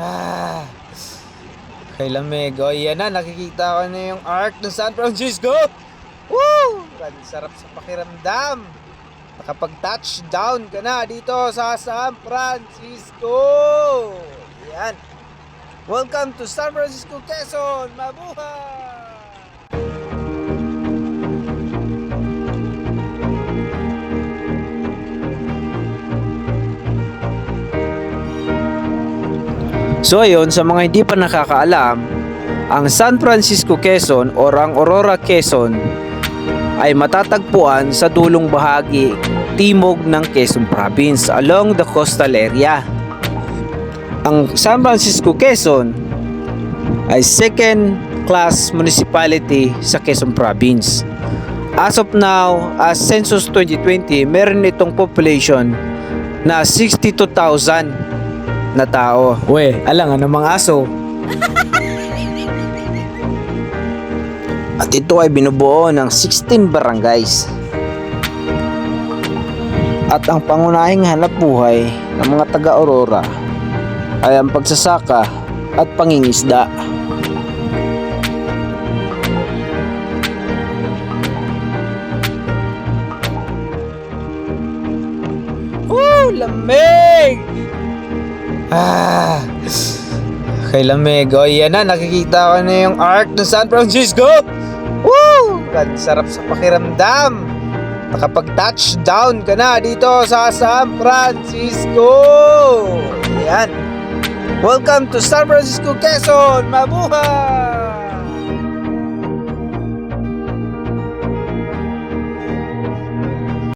Ah, kay lamig. O, yan na. Nakikita ko na yung arc ng San Francisco. Woo! Ang sarap sa pakiramdam. Nakapag-touchdown ka na dito sa San Francisco. Yan. Welcome to San Francisco, Quezon. Mabuhay! So ayun, sa mga hindi pa nakakaalam, ang San Francisco Quezon o ang Aurora Quezon ay matatagpuan sa dulong bahagi timog ng Quezon Province along the coastal area. Ang San Francisco Quezon ay second class municipality sa Quezon Province. As of now, as Census 2020, meron itong population na 62,000 na tao. We, alang ano mga aso. At ito ay binubuo ng 16 barangays. At ang pangunahing hanap buhay ng mga taga-Aurora ay ang pagsasaka at pangingisda. Woo! Lamig! Ah, kay lamig. O yan na, nakikita ko na yung arc ng San Francisco. Woo! Ang sarap sa pakiramdam. Nakapag-touchdown ka na dito sa San Francisco. Yan. Welcome to San Francisco, Quezon. Mabuhay!